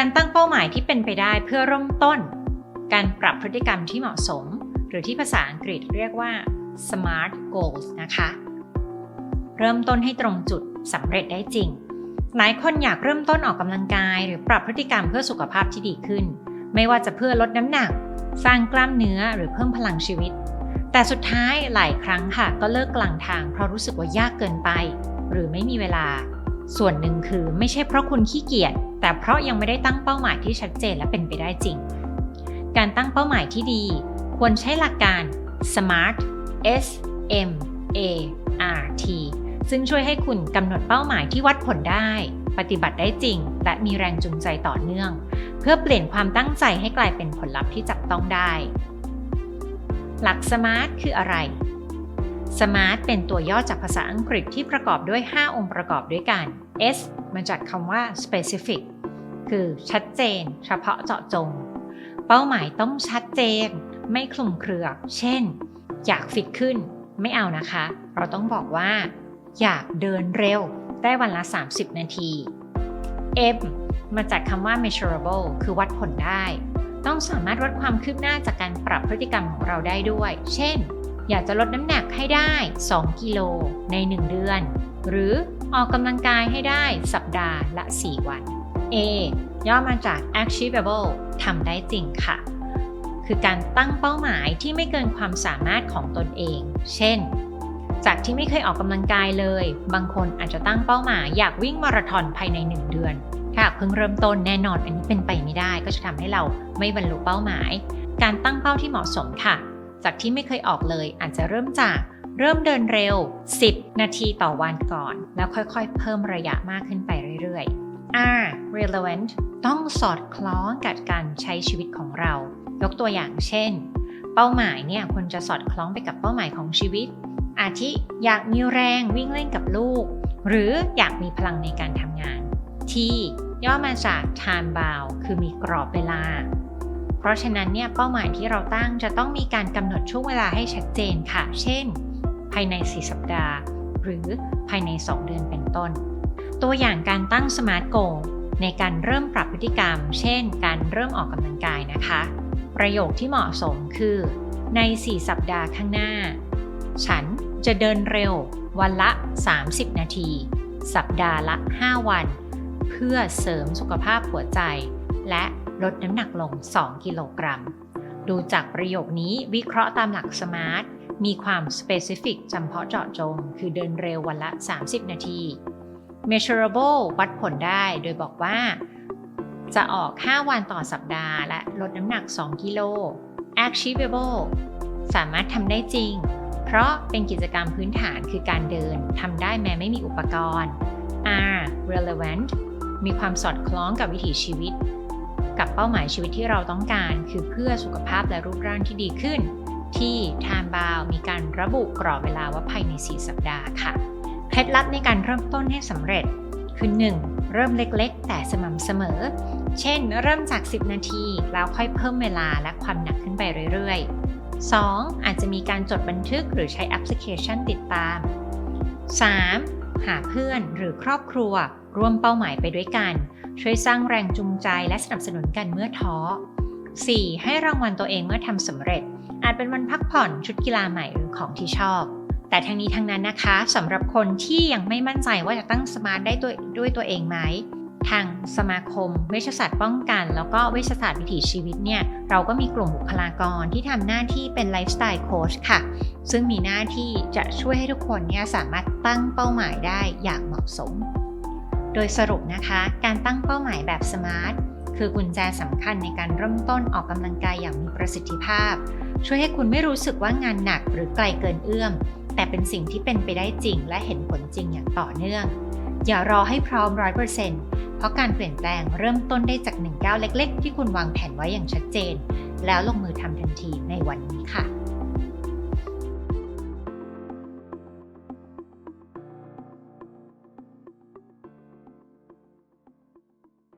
กายที่เป็นไปได้เพื่อเริ่มต้น การปรับพฤติกรรมที่เหมาะสม หรือที่ภาษาอังกฤษเรียกว่า smart goals นะคะ เริ่มต้นให้ตรงจุดสำเร็จได้จริง หลายคนอยากเริ่มต้นออกกำลังกาย หรือปรับพฤติกรรมเพื่อสุขภาพที่ดีขึ้น ไม่ว่าจะเพื่อลดน้ำหนัก สร้างกล้ามเนื้อหรือเพิ่มพลังชีวิต แต่สุดท้ายหลายครั้งค่ะ ก็เลิกกลางทางเพราะรู้สึกว่ายากเกินไป หรือไม่มีเวลา ส่วนหนึ่งคือไม่ใช่เพราะคุณขี้เกียจ แต่เพราะยังไม่ได้ตั้งเป้าหมายที่ชัดเจนและเป็นไปได้จริง การตั้งเป้าหมายที่ดี ควรใช้หลักการ SMART S M A R T ซึ่งช่วยให้คุณกำหนดเป้าหมายที่วัดผลได้ ปฏิบัติได้จริง และมีแรงจูงใจต่อเนื่อง เพื่อเปลี่ยนความตั้งใจให้กลายเป็นผลลัพธ์ที่จับต้องได้ หลัก SMART คืออะไร SMART เป็นตัวย่อจากภาษาอังกฤษที่ประกอบด้วย 5 องค์ประกอบด้วยกัน S มาจากคำว่า specific คือชัดเจน เฉพาะเจาะจง เป้าหมายต้องชัดเจน ไม่คลุมเครือ เช่น อยากฟิตขึ้น ไม่เอานะคะ เราต้องบอกว่า อยากเดินเร็ว ได้วันละ 30 นาที M มาจากคำว่า measurable คือวัดผลได้ ต้องสามารถวัดความคืบหน้าจากการปรับพฤติกรรมของเราได้ด้วย เช่น อยากจะลดน้ำหนักให้ได้ 2 กิโลใน 1 เดือน หรือออกกำลังกายให้ได้สัปดาห์ละ 4 วัน A ย่อมาจาก achievable ทำได้จริงค่ะ คือการตั้งเป้าหมายที่ไม่เกินความสามารถของตนเอง เช่น จากที่ไม่เคยออกกำลังกายเลย บางคนอาจจะตั้งเป้าหมายอยากวิ่งมาราธอนภายใน 1 เดือน ถ้าเพิ่งเริ่มต้นแน่นอนอันนี้เป็นไปไม่ได้ ก็จะทำให้เราไม่บรรลุเป้าหมาย การตั้งเป้าที่เหมาะสมค่ะ จากที่ไม่เคยออกเลย อาจจะเริ่มจากเริ่มเดินเร็ว 10 นาทีต่อวันก่อน แล้วค่อยๆ เพิ่มระยะมากขึ้นไปเรื่อยๆ R relevant ต้องสอดคล้องกับการใช้ชีวิตของเรา ยกตัวอย่างเช่น เป้าหมายเนี่ยควรจะสอดคล้องไปกับเป้าหมายของชีวิต อาทิอยากมีแรงวิ่งเล่นกับลูก หรืออยากมีพลังในการทำงาน T ย่อมาจาก time bound คือมีกรอบเวลา เพราะฉะนั้นเนี่ยเป้าหมายที่เราตั้งจะต้องมีการกำหนดช่วงเวลาให้ชัดเจนค่ะ เช่น ภายใน 4 สัปดาห์ หรือภายใน 2 เดือนเป็นต้น ตัวอย่างการตั้ง SMART Goal ในการเริ่มปรับพฤติกรรม เช่น การเริ่มออกกำลังกายนะคะ ประโยคที่เหมาะสมคือ ใน 4 สัปดาห์ข้างหน้า ฉันจะเดินเร็ว วันละ 30 นาที สัปดาห์ละ 5 วัน เพื่อเสริมสุขภาพหัวใจ และ ลดน้ำหนักลง 2 กิโลกรัม ดูจากประโยคนี้วิเคราะห์ตามหลัก SMART มีความ specific จำเพาะเจาะจง คือเดินเร็ววันละ 30 นาที measurable วัดผลได้โดยบอกว่า จะออก 5 วันต่อสัปดาห์ และลดน้ำหนัก 2 กิโล achievable สามารถทำได้จริง เพราะเป็นกิจกรรมพื้นฐานคือการเดินทำได้แม้ไม่มีอุปกรณ์ R relevant มีความสอดคล้องกับวิถีชีวิต กับเป้าหมายชีวิตที่เราต้องการ คือเพื่อสุขภาพและรูปร่างที่ดีขึ้น ที่ Time Bound มีการระบุกรอบเวลาว่าภายใน 4 สัปดาห์ค่ะ เคล็ดลับในการเริ่มต้นให้สำเร็จคือ 1. เริ่มเล็กๆ แต่สม่ำเสมอ เช่น เริ่มจาก 10 นาที แล้วค่อยเพิ่มเวลาและความหนักขึ้นไปเรื่อยๆ 2. อาจจะมีการจดบันทึกหรือใช้แอปพลิเคชันติดตาม 3. หาเพื่อนหรือครอบครัว ร่วมเป้าหมายไปด้วยกัน ช่วยสร้างแรงจูงใจและสนับสนุนกันเมื่อท้อ 4. ให้รางวัลตัวเองเมื่อทำสำเร็จ อาจเป็นวันพักผ่อนชุดกีฬาใหม่หรือของที่ชอบ แต่ทั้งนี้ทั้งนั้นนะคะสำหรับคนที่ยังไม่มั่นใจว่าจะตั้งสมาร์ทได้ด้วยตัวเองไหมทางสมาคม เวชศาสตร์ป้องกัน แล้วก็เวชศาสตร์วิถีชีวิตเนี่ยเราก็มีกลุ่มบุคลากรที่ทำหน้าที่เป็นไลฟ์สไตล์โค้ชค่ะ ซึ่งมีหน้าที่จะช่วยให้ทุกคนเนี่ยสามารถตั้งเป้าหมายได้อย่างเหมาะสม โดยสรุปนะคะ การตั้งเป้าหมายแบบสมาร์ทคือกุญแจสำคัญในการเริ่มต้นออกกำลังกายอย่างมีประสิทธิภาพ ช่วยให้คุณไม่รู้สึกว่างานหนักหรือไกลเกินเอื้อม แต่เป็นสิ่งที่เป็นไปได้จริง และเห็นผลจริงอย่างต่อเนื่อง อย่ารอให้พร้อม 100%เพราะการเปลี่ยนแปลงเริ่มต้นได้จากหนึ่งก้าวเล็ก ๆ ที่คุณวางแผนไว้อย่างชัดเจน แล้วลงมือทำทันทีในวันนี้ค่ะ